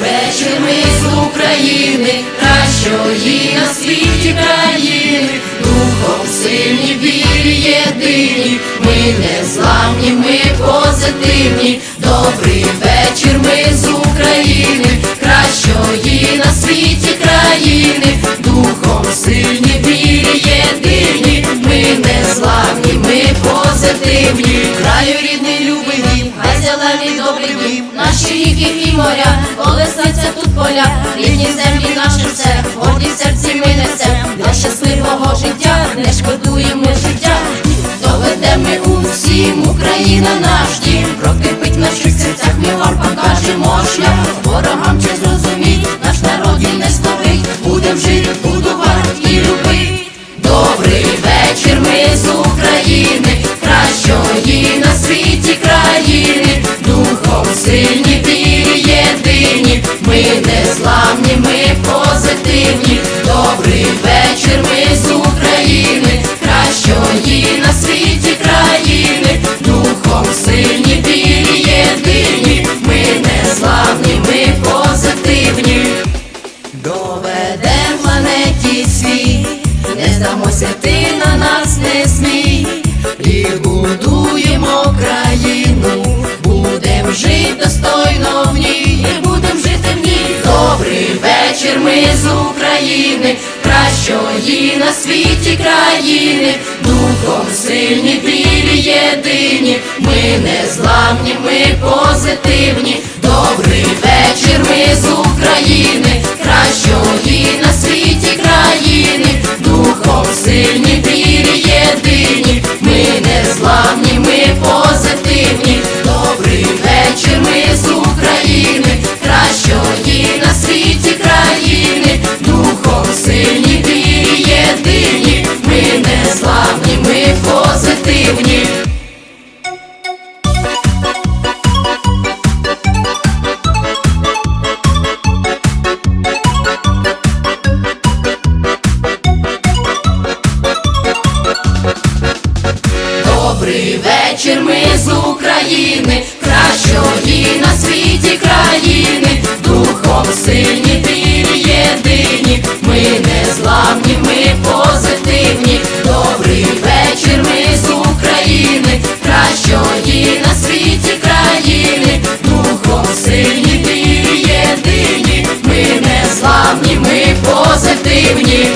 вечір ми з України, кращої на світі країни, духом сильні, вірі єдині, ми не зламні, ми позитивні. Добрий вечір ми з України, кращої на світі країни, духом сильні, вірі єдині, ми не зламні, ми позитивні. Краю рідний любий добрий дім, наші ріки і моря, колесаться тут поля, рідні землі наше все, горді серці ми несем, для щасливого життя не шкодуємо життя, доведемо усім, Україна наш дім, прокипить в наших серцях, ми вам покажемо шлях, ворогам чи зрозуміть, наш народ і не стоїть, будем жити, будувати і любити. Добрий вечір, ми з України, кращої на світі здамося, ти на нас не смій, і будуємо країну, будем жити достойно в ній, і будем жити в ній. Добрий вечір, ми з України, кращої на світі країни, духом сильні, вірі єдині, ми не зламні, ми позитивні. Добрий вечір, ми з України, вечір, ми з України, кращої на світі країни, духом сильні, вірі єдині, ми не зламні, ми позитивні. Добрий вечір, ми з України, кращої на світі країни, духом сильні, вірі єдині, ми не зламні, ми позитивні.